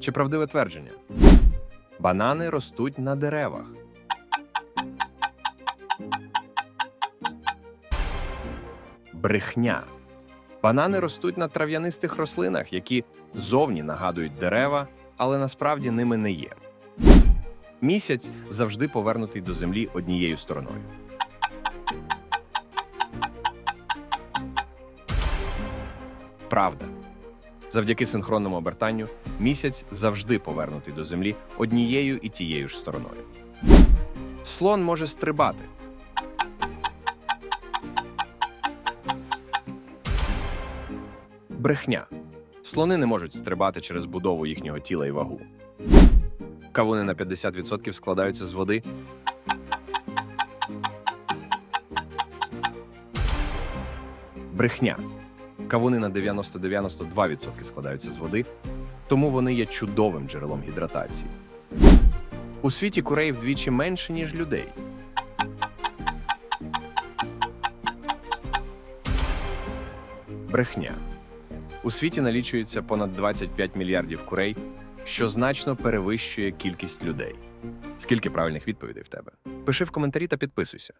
Чи правдиве твердження? Банани ростуть на деревах. Брехня. Банани ростуть на трав'янистих рослинах, які зовні нагадують дерева, але насправді ними не є. Місяць завжди повернутий до землі однією стороною. Правда. Завдяки синхронному обертанню місяць завжди повернутий до землі однією і тією ж стороною. Слон може стрибати. Брехня. Слони не можуть стрибати через будову їхнього тіла і вагу. Кавуни на 50% складаються з води. Брехня. Кавуни на 90-92% складаються з води, тому вони є чудовим джерелом гідратації. У світі курей вдвічі менше, ніж людей. Брехня. У світі налічується понад 25 мільярдів курей, що значно перевищує кількість людей. Скільки правильних відповідей в тебе? Пиши в коментарі та підписуйся.